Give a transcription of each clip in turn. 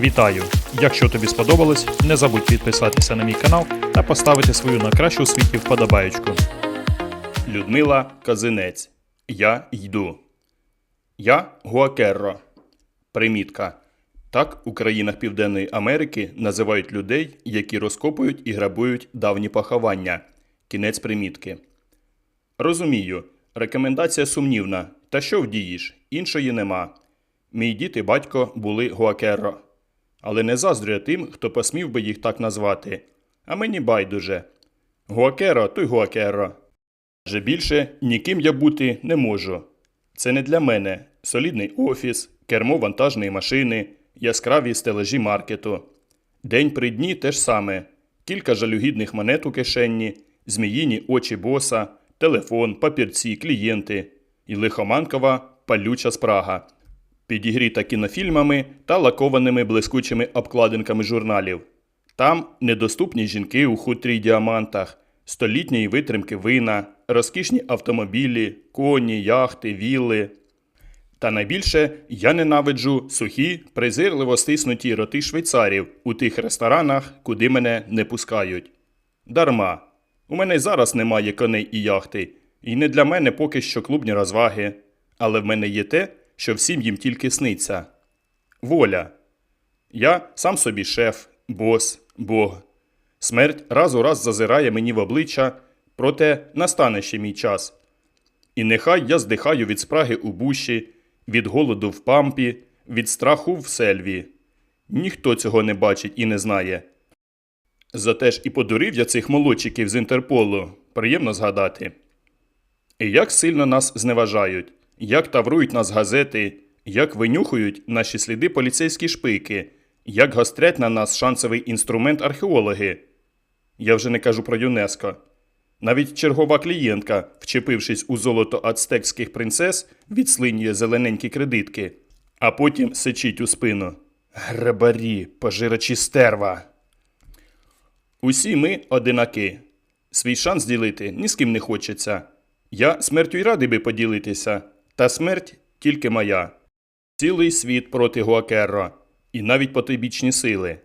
Вітаю! Якщо тобі сподобалось, не забудь підписатися на мій канал та поставити свою на кращу у світі вподобаєчку. Людмила Казинець. Я йду. Я Гуакерро. Примітка. Так у країнах Південної Америки називають людей, які розкопують і грабують давні поховання. Кінець примітки. Розумію, рекомендація сумнівна. Та що вдієш? Іншої нема. Мій дід і батько були Гуакерро. Але не заздрю тим, хто посмів би їх так назвати. А мені байдуже. Гуакеро, то й Гуакеро. Вже більше ніким я бути не можу. Це не для мене солідний офіс, кермо вантажної машини, яскраві стележі маркету. День при дні те ж саме: кілька жалюгідних монет у кишені, зміїні очі боса, телефон, папірці, клієнти і лихоманкова палюча спрага, підігріта кінофільмами та лакованими блискучими обкладинками журналів. Там недоступні жінки у хутрі й діамантах, столітньої витримки вина, розкішні автомобілі, коні, яхти, вілли. Та найбільше я ненавиджу сухі, презирливо стиснуті роти швейцарів у тих ресторанах, куди мене не пускають. Дарма. У мене й зараз немає коней і яхти, і не для мене поки що клубні розваги. Але в мене є те, що всім їм тільки сниться. Воля. Я сам собі шеф, бос, бог. Смерть раз у раз зазирає мені в обличчя, проте настане ще мій час. І нехай я здихаю від спраги у буші, від голоду в пампі, від страху в сельві. Ніхто цього не бачить і не знає. Зате ж і подурив я цих молодчиків з Інтерполу, приємно згадати. І як сильно нас зневажають, як таврують нас газети, як винюхують наші сліди поліцейські шпики, як гострять на нас шансовий інструмент археологи. Я вже не кажу про ЮНЕСКО. Навіть чергова клієнтка, вчепившись у золото ацтекських принцес, відслинює зелененькі кредитки, а потім сичить у спину. Грабарі, пожирачі стерва. Усі ми одинаки. Свій шанс ділити ні з ким не хочеться. Я смертю й радий би поділитися, та смерть тільки моя. Цілий світ проти Гуакерро, і навіть потойбічні сили.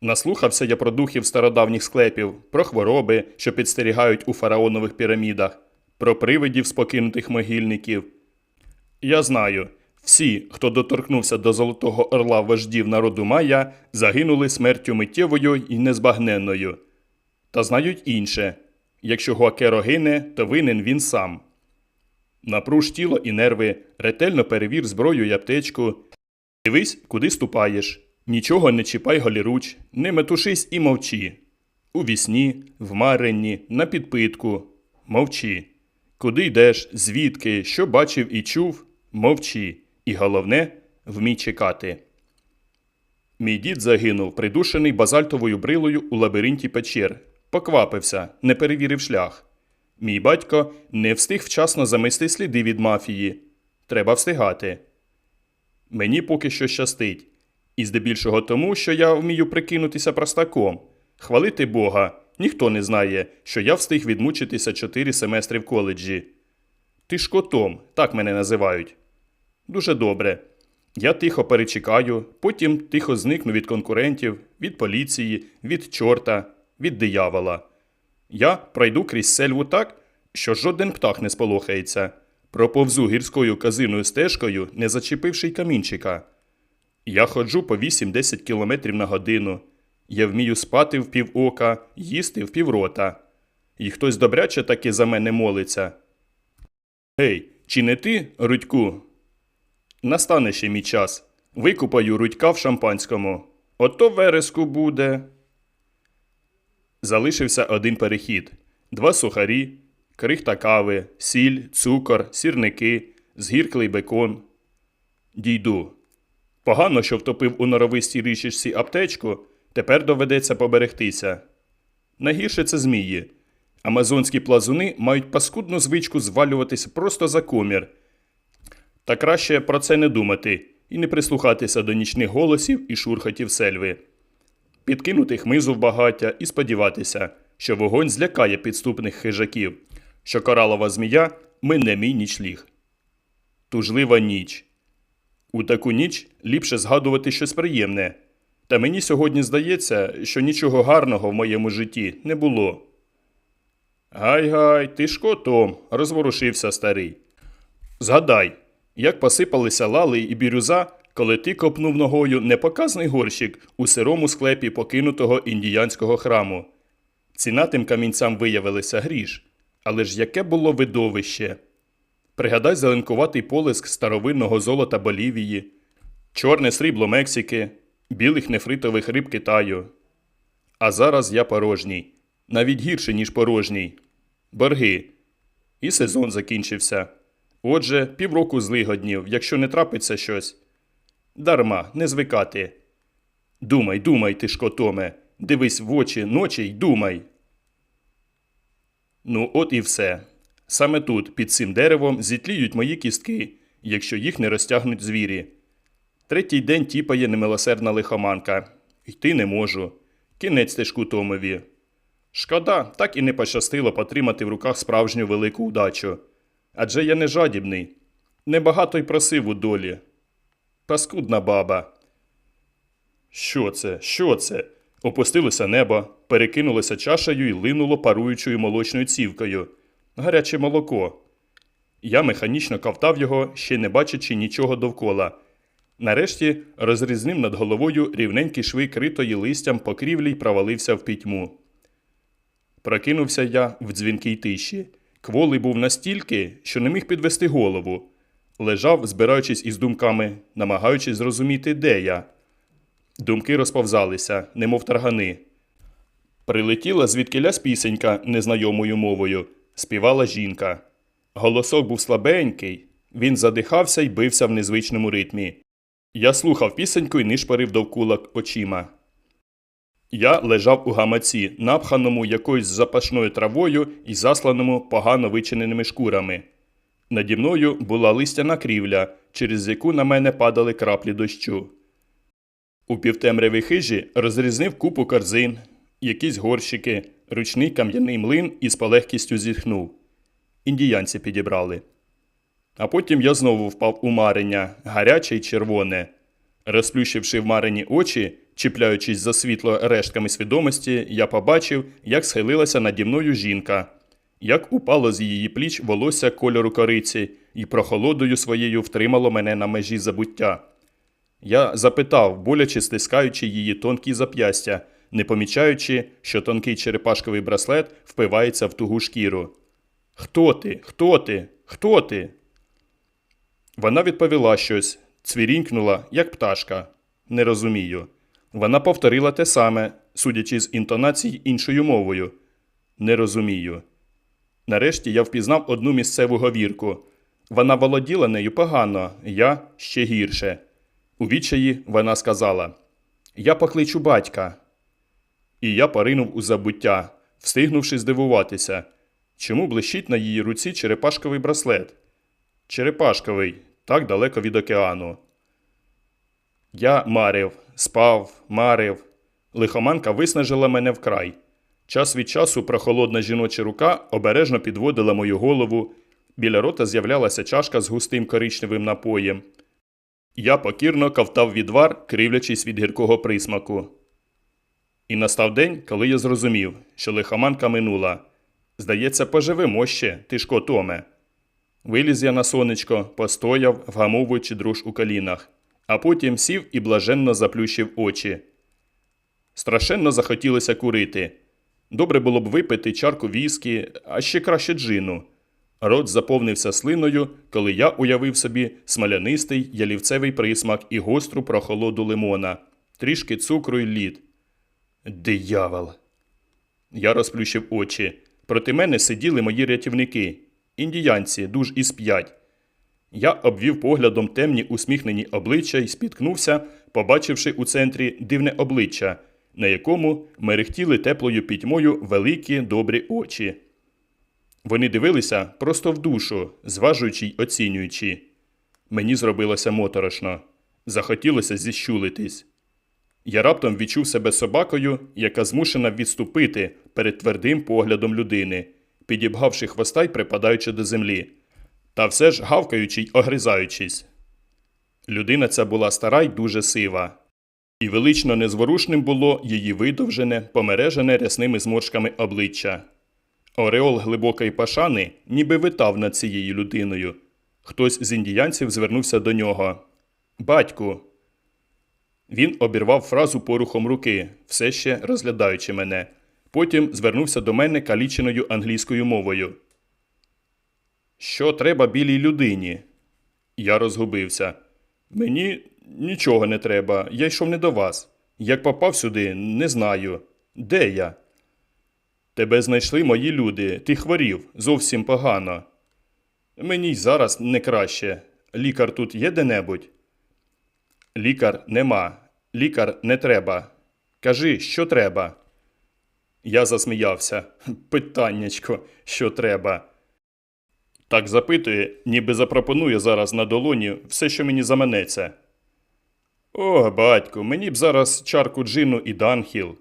Наслухався я про духів стародавніх склепів, про хвороби, що підстерігають у фараонових пірамідах, про привидів спокинутих могильників. Я знаю, всі, хто доторкнувся до золотого орла вождів народу Майя, загинули смертю миттєвою і незбагненною. Та знають інше якщо Гуакеро гине, то винен він сам. Напруж тіло і нерви, ретельно перевір зброю й аптечку. Дивись, куди ступаєш. Нічого не чіпай голіруч, не метушись і мовчи. У вісні, в маренні, на підпитку. Мовчи. Куди йдеш, звідки, що бачив і чув, мовчи. І головне, вмій чекати. Мій дід загинув, придушений базальтовою брилою у лабіринті печер. Поквапився, не перевірив шлях. Мій батько не встиг вчасно замести сліди від мафії. Треба встигати. Мені поки що щастить. І здебільшого тому, що я вмію прикинутися простаком. Хвалити Бога, ніхто не знає, що я встиг відмучитися чотири семестри в коледжі. Ти ж котом, так мене називають. Дуже добре. Я тихо перечекаю, потім тихо зникну від конкурентів, від поліції, від чорта, від диявола. Я пройду крізь сельву так, що жоден птах не сполохається. Проповзу гірською казиною стежкою, не зачепивши й камінчика. Я ходжу по 8-10 км на годину. Я вмію спати в півока, їсти в піврота. І хтось добряче таки за мене молиться. Гей, чи не ти, Рудьку? Настане ще мій час. Викупаю Рудька в шампанському. Ото вереску буде. Залишився один перехід: два сухарі, крихта кави, сіль, цукор, сірники, згірклий бекон. Дійду. Погано, що втопив у норовистій річечці аптечку, тепер доведеться поберегтися. Найгірше це змії. Амазонські плазуни мають паскудну звичку звалюватися просто за комір. Та краще про це не думати і не прислухатися до нічних голосів і шурхотів сельви. Підкинути хмизу в багаття і сподіватися, що вогонь злякає підступних хижаків, що коралова змія мине мій нічліг. Тужлива ніч. У таку ніч ліпше згадувати щось приємне. Та мені сьогодні здається, що нічого гарного в моєму житті не було. Гай-гай, ти ж котом, розворушився старий. Згадай, як посипалися лали і бірюза, коли ти копнув ногою непоказний горщик у сирому склепі покинутого індіянського храму. Ціна тим камінцям виявилася гріш, але ж яке було видовище. Пригадай зеленкуватий полиск старовинного золота Болівії, чорне срібло Мексики, білих нефритових риб Китаю. А зараз я порожній, навіть гірше, ніж порожній. Борги. І сезон закінчився. Отже, півроку злигоднів, якщо не трапиться щось. Дарма, не звикати. Думай, думай, ти ж котоме, дивись в очі ночі й думай. Ну, от і все. Саме тут, під цим деревом, зітліють мої кістки, якщо їх не розтягнуть звірі. Третій день тіпає немилосердна лихоманка. Йти не можу. Кінець тежку Томові. Шкода, так і не пощастило потримати в руках справжню велику удачу. Адже я не жадібний. Небагато й просив у долі. Паскудна баба. Що це? Що це? Опустилося небо, перекинулося чашею і линуло паруючою молочною цівкою. Гаряче молоко. Я механічно ковтав його, ще не бачачи нічого довкола. Нарешті розрізнив над головою рівненький шви критої листям покрівлі й провалився в пітьму. Прокинувся я в дзвінкій тиші. Кволий був настільки, що не міг підвести голову. Лежав, збираючись із думками, намагаючись зрозуміти, де я. Думки розповзалися, немов таргани. Прилетіла звідкилясь пісенька незнайомою мовою. Співала жінка. Голосок був слабенький, він задихався й бився в незвичному ритмі. Я слухав пісеньку і нишпарив довкола очима. Я лежав у гамаці, напханому якоюсь запашною травою і засланому погано вичиненими шкурами. Наді мною була листяна крівля, через яку на мене падали краплі дощу. У півтемряві хижі розрізнив купу корзин, якісь горщики, ручний кам'яний млин і з полегкістю зітхнув. Індіянці підібрали. А потім я знову впав у марення, гаряче й червоне. Розплющивши в марені очі, чіпляючись за світло рештками свідомості, я побачив, як схилилася наді мною жінка, як упало з її пліч волосся кольору кориці і прохолодою своєю втримало мене на межі забуття. Я запитав, боляче стискаючи її тонкі зап'ястя, не помічаючи, що тонкий черепашковий браслет впивається в тугу шкіру. Хто ти? Хто ти? Хто ти? Вона відповіла щось, цвірінькнула, як пташка. Не розумію. Вона повторила те саме, судячи з інтонацій іншою мовою. Не розумію. Нарешті я впізнав одну місцеву говірку. Вона володіла нею погано, я ще гірше. У відчаї вона сказала: Я покличу батька. І я поринув у забуття, встигнувши здивуватися, чому блищить на її руці черепашковий браслет. Черепашковий, так далеко від океану. Я марив, спав, марив. Лихоманка виснажила мене вкрай. Час від часу прохолодна жіноча рука обережно підводила мою голову. Біля рота з'являлася чашка з густим коричневим напоєм. Я покірно ковтав відвар, кривлячись від гіркого присмаку. І настав день, коли я зрозумів, що лихоманка минула. Здається, поживемо ще, тишко Томе. Виліз я на сонечко, постояв, вгамовуючи друж у колінах, а потім сів і блаженно заплющив очі. Страшенно захотілося курити. Добре було б випити чарку віскі, а ще краще джину. Рот заповнився слиною, коли я уявив собі смолянистий ялівцевий присмак і гостру прохолоду лимона, трішки цукру й лід. Диявол! Я розплющив очі. Проти мене сиділи мої рятівники, індіянці, дуж із п'ять. Я обвів поглядом темні усміхнені обличчя і спіткнувся, побачивши у центрі дивне обличчя, на якому мерехтіли теплою пітьмою великі добрі очі. Вони дивилися просто в душу, зважуючи й оцінюючи. Мені зробилося моторошно. Захотілося зіщулитись. Я раптом відчув себе собакою, яка змушена відступити перед твердим поглядом людини, підібгавши хвоста й припадаючи до землі, та все ж гавкаючи й огризаючись. Людина ця була стара й дуже сива. І велично незворушним було її видовжене, помережене рясними зморшками обличчя. Ореол глибокої пашани ніби витав над цією людиною. Хтось з індіянців звернувся до нього. Батьку. Він обірвав фразу порухом руки, все ще розглядаючи мене. Потім звернувся до мене каліченою англійською мовою. Що треба білій людині? Я розгубився. Мені нічого не треба, я йшов не до вас. Як попав сюди, не знаю. Де я? Тебе знайшли мої люди, ти хворів, зовсім погано. Мені й зараз не краще. Лікар тут є де-небудь? Лікар нема. Лікар не треба. Кажи, що треба. Я засміявся. Питаннячко, що треба. Так запитує, ніби запропонує зараз на долоні все, що мені заманеться. О, батько, мені б зараз чарку джину і данхіл.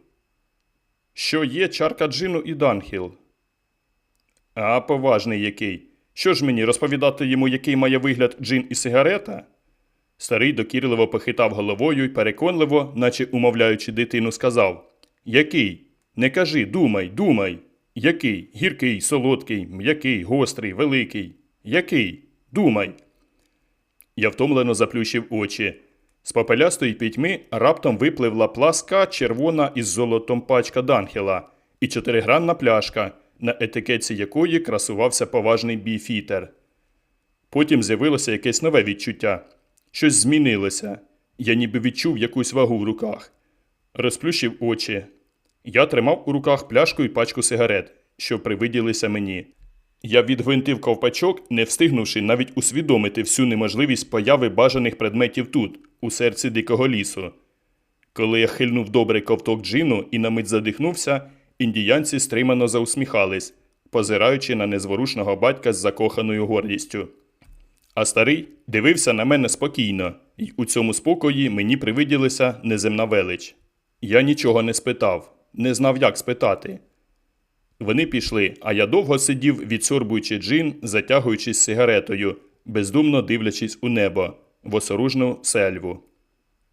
Що є чарка джину і данхіл? А поважний який. Що ж мені розповідати йому, який має вигляд джин і сигарета? Старий докірливо похитав головою і переконливо, наче умовляючи дитину, сказав: Який? Не кажи, думай, думай. Який? Гіркий, солодкий, м'який, гострий, великий. Який? Думай. Я втомлено заплющив очі. З попелястої пітьми раптом випливла пласка червона із золотом пачка Данхела і чотиригранна пляшка, на етикетці якої красувався поважний біфітер. Потім з'явилося якесь нове відчуття. Щось змінилося. Я ніби відчув якусь вагу в руках. Розплющив очі. Я тримав у руках пляшку і пачку сигарет, що привиділися мені. Я відгвинтив ковпачок, не встигнувши навіть усвідомити всю неможливість появи бажаних предметів тут, у серці дикого лісу. Коли я хильнув добрий ковток джину і на мить задихнувся, індіянці стримано заусміхались, позираючи на незворушного батька з закоханою гордістю. А старий дивився на мене спокійно, і у цьому спокої мені привиділася неземна велич. Я нічого не спитав, не знав, як спитати. Вони пішли, а я довго сидів, відсорбуючи джин, затягуючись сигаретою, бездумно дивлячись у небо, в осоружну сельву.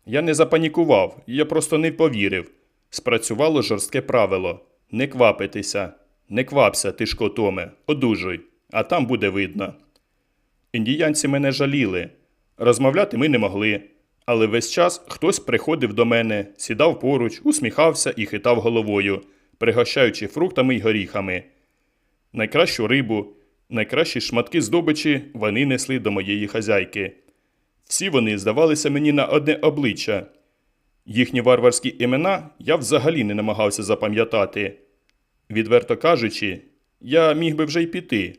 Я не запанікував, я просто не повірив. Спрацювало жорстке правило не квапитися, не квапся, ти шкотоме, одужуй, а там буде видно. Індіянці мене жаліли. Розмовляти ми не могли, але весь час хтось приходив до мене, сідав поруч, усміхався і хитав головою, пригощаючи фруктами й горіхами. Найкращу рибу, найкращі шматки здобичі вони несли до моєї хазяйки. Всі вони здавалися мені на одне обличчя. Їхні варварські імена я взагалі не намагався запам'ятати. Відверто кажучи, я міг би вже й піти.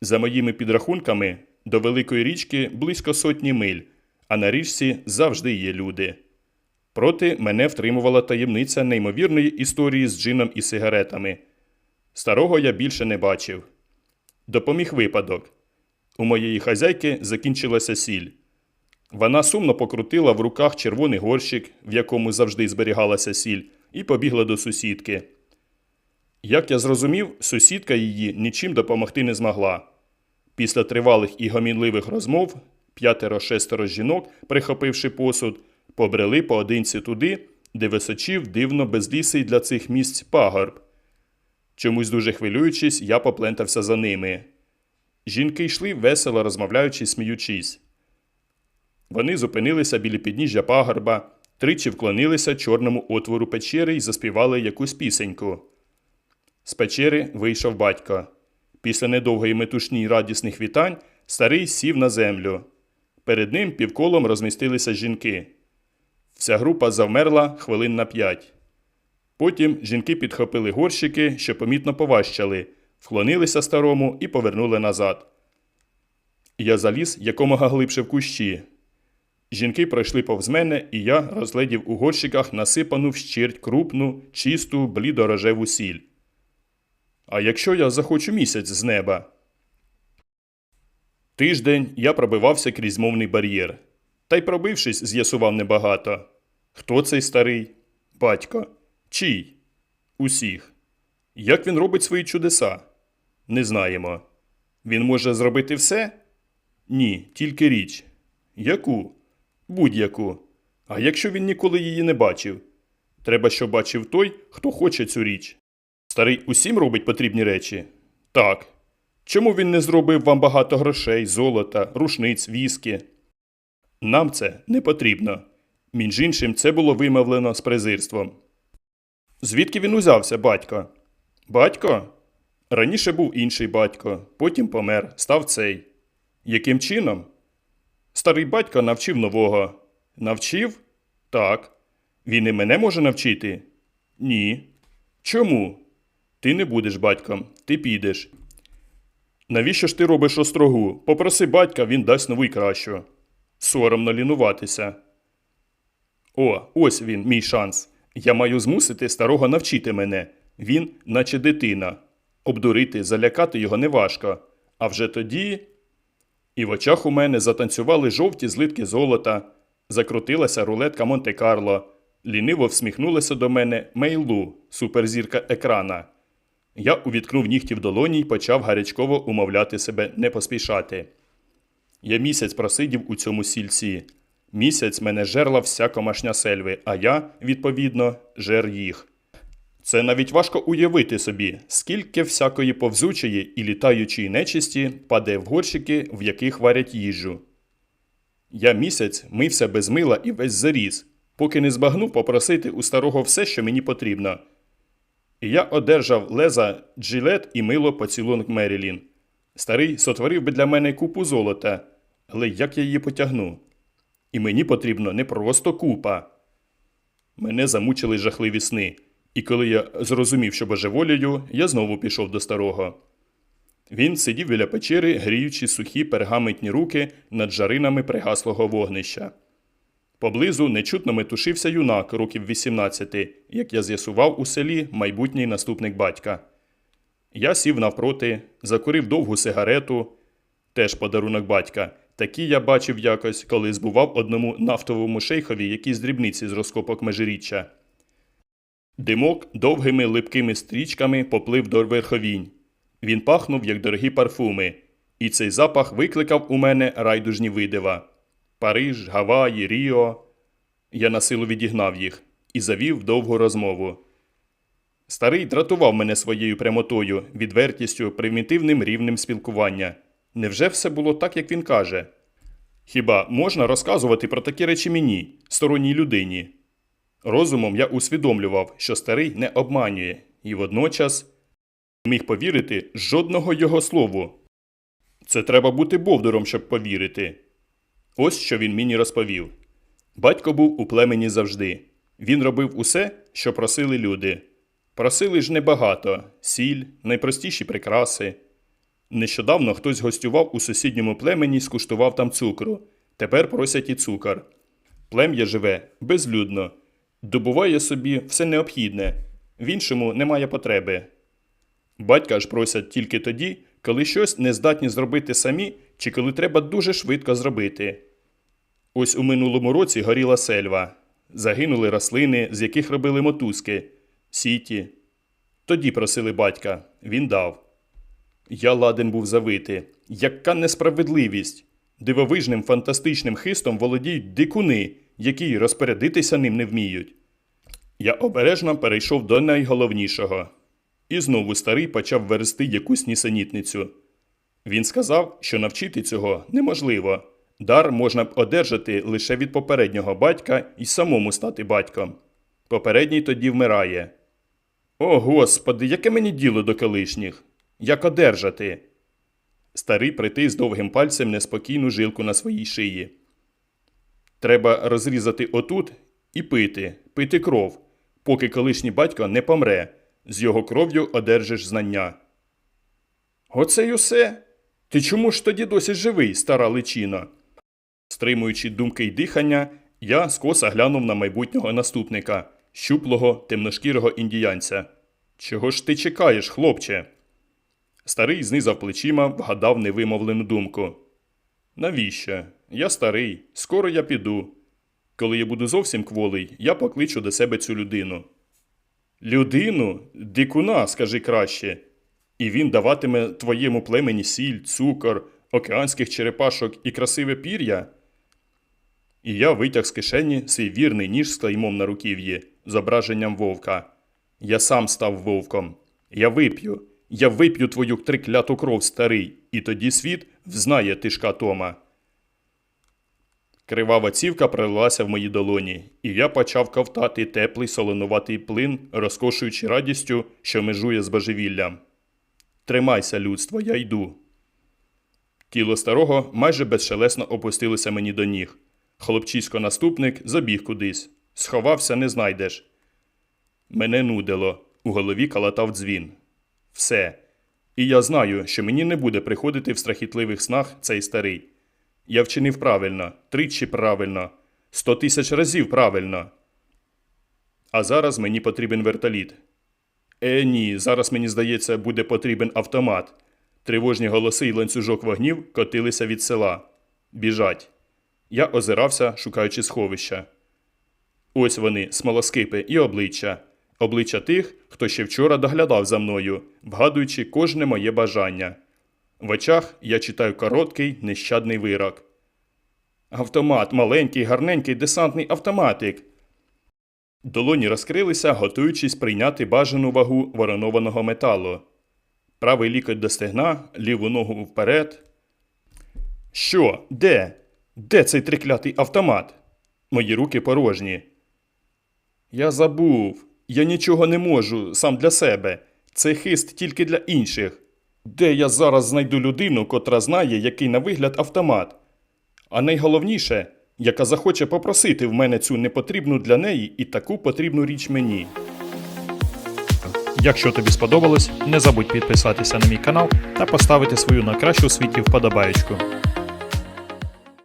За моїми підрахунками, до великої річки близько сотні миль, а на річці завжди є люди. Проти мене втримувала таємниця неймовірної історії з джином і сигаретами. Старого я більше не бачив. Допоміг випадок. У моєї хазяйки закінчилася сіль. Вона сумно покрутила в руках червоний горщик, в якому завжди зберігалася сіль, і побігла до сусідки. Як я зрозумів, сусідка її нічим допомогти не змогла. Після тривалих і гомінливих розмов п'ятеро-шестеро жінок, прихопивши посуд, побрели поодинці туди, де височів дивно безлісий для цих місць пагорб. Чомусь дуже хвилюючись, я поплентався за ними. Жінки йшли весело розмовляючи, сміючись. Вони зупинилися біля підніжжя пагорба, тричі вклонилися чорному отвору печери і заспівали якусь пісеньку. З печери вийшов батько. Після недовгої метушні радісних вітань старий сів на землю. Перед ним півколом розмістилися жінки. Вся група завмерла хвилин на п'ять. Потім жінки підхопили горщики, що помітно поважчали, вклонилися старому і повернули назад. Я заліз якомога глибше в кущі. Жінки пройшли повз мене, і я розгледів у горщиках насипану вщерть крупну, чисту, блідорожеву сіль. А якщо я захочу місяць з неба? Тиждень я пробивався крізь мовний бар'єр. Та й пробившись, з'ясував небагато. Хто цей старий? Батько. Чий? Усіх. Як він робить свої чудеса? Не знаємо. Він може зробити все? Ні, тільки річ. Яку? Будь-яку. А якщо він ніколи її не бачив? Треба, щоб бачив той, хто хоче цю річ. Старий усім робить потрібні речі? Так. Чому він не зробив вам багато грошей, золота, рушниць, віскі? Нам це не потрібно. Між іншим, це було вимовлено з презирством. Звідки він узявся, батько? Батько? Раніше був інший батько, потім помер, став цей. Яким чином? Старий батько навчив нового. Навчив? Так. Він і мене може навчити? Ні. Чому? Ти не будеш батьком, ти підеш. Навіщо ж ти робиш острогу? Попроси батька, він дасть нову й кращу. Соромно лінуватися. О, ось він, мій шанс. Я маю змусити старого навчити мене. Він, наче дитина. Обдурити, залякати його неважко. А вже тоді. І в очах у мене затанцювали жовті злитки золота, закрутилася рулетка Монте-Карло, ліниво всміхнулася до мене Мейлу, суперзірка екрана. Я увіткнув нігті в долоні й почав гарячково умовляти себе не поспішати. Я місяць просидів у цьому сільці. Місяць мене жерла вся комашня сельви, а я, відповідно, жер їх. Це навіть важко уявити собі, скільки всякої повзучої і літаючої нечисті падає в горщики, в яких варять їжу. Я місяць мився без мила і весь заріс, поки не збагнув попросити у старого все, що мені потрібно. І я одержав леза, джилет і мило поцілунок Мерілін. Старий сотворив би для мене купу золота, але як я її потягну? І мені потрібно не просто купа. Мене замучили жахливі сни, і коли я зрозумів, що божеволію, я знову пішов до старого. Він сидів біля печери, гріючи сухі пергаментні руки над жаринами пригаслого вогнища. Поблизу нечутно метушився юнак років 18, як я з'ясував у селі майбутній наступник батька. Я сів навпроти, закурив довгу сигарету, теж подарунок батька. Такі я бачив якось, коли збував одному нафтовому шейхові якісь дрібниці з розкопок межиріччя. Димок довгими липкими стрічками поплив до верховінь. Він пахнув, як дорогі парфуми, і цей запах викликав у мене райдужні видива. Париж, Гаваї, Ріо. Я на силу відігнав їх і завів довгу розмову. Старий дратував мене своєю прямотою, відвертістю, примітивним рівнем спілкування. Невже все було так, як він каже? Хіба можна розказувати про такі речі мені, сторонній людині? Розумом я усвідомлював, що старий не обманює, і водночас не міг повірити жодного його слову. Це треба бути бовдуром, щоб повірити. Ось що він мені розповів. Батько був у племені завжди. Він робив усе, що просили люди. Просили ж небагато сіль, найпростіші прикраси. Нещодавно хтось гостював у сусідньому племені, скуштував там цукру. Тепер просять і цукор. Плем'я живе безлюдно, добуває собі все необхідне, в іншому немає потреби. Батька ж просять тільки тоді, коли щось не здатні зробити самі, чи коли треба дуже швидко зробити. Ось у минулому році горіла сельва, загинули рослини, з яких робили мотузки, сіті. Тоді просили батька, він дав. Я ладен був завити. Яка несправедливість! Дивовижним фантастичним хистом володіють дикуни, які розпорядитися ним не вміють. Я обережно перейшов до найголовнішого. І знову старий почав верзти якусь нісенітницю. Він сказав, що навчити цього неможливо. Дар можна б одержати лише від попереднього батька і самому стати батьком. Попередній тоді вмирає. О, господи, яке мені діло до колишніх? Як одержати? Старий притис довгим пальцем неспокійну жилку на своїй шиї. Треба розрізати отут і пити, пити кров, поки колишній батько не помре, з його кров'ю одержиш знання. Оце й усе? Ти чому ж тоді досі живий, стара личина? Стримуючи думки й дихання, я скоса глянув на майбутнього наступника, щуплого темношкірого індіянця. Чого ж ти чекаєш, хлопче? Старий знизав плечима, вгадав невимовлену думку. Навіщо? Я старий, скоро я піду. Коли я буду зовсім кволий, я покличу до себе цю людину. Людину? Дикуна, скажи краще. І він даватиме твоєму племені сіль, цукор, океанських черепашок і красиве пір'я? і я витяг з кишені свій вірний ніж з клеймом на руків'ї, зображенням вовка. Я сам став вовком. Я вип'ю. Я вип'ю твою трикляту кров, старий, і тоді світ взнає тишка Тома. Кривава цівка пролилася в мої долоні, і я почав ковтати теплий солонуватий плин, розкошуючи радістю, що межує з божевіллям. Тримайся, людство, я йду. Тіло старого майже безшелесно опустилося мені до ніг. Хлопчисько-наступник забіг кудись. Сховався, не знайдеш. Мене нудило, у голові калатав дзвін. Все. І я знаю, що мені не буде приходити в страхітливих снах цей старий. Я вчинив правильно, тричі правильно, сто тисяч разів правильно. А зараз мені потрібен вертоліт. Е, ні, зараз мені здається, буде потрібен автомат. Тривожні голоси й ланцюжок вогнів котилися від села. Біжать. Я озирався, шукаючи сховища. Ось вони, смолоскипи і обличчя. Обличчя тих, хто ще вчора доглядав за мною, вгадуючи кожне моє бажання. В очах я читаю короткий, нещадний вирок. Автомат, маленький, гарненький десантний автоматик. Долоні розкрилися, готуючись прийняти бажану вагу воронованого металу. Правий лікоть до стегна, ліву ногу вперед. Що? Де? Де цей триклятий автомат? Мої руки порожні. Я забув. Я нічого не можу сам для себе. Це хист тільки для інших. Де я зараз знайду людину, котра знає, який на вигляд автомат? А найголовніше, яка захоче попросити в мене цю непотрібну для неї і таку потрібну річ мені. Якщо тобі сподобалось, не забудь підписатися на мій канал та поставити свою на кращу у світі вподобаєчку.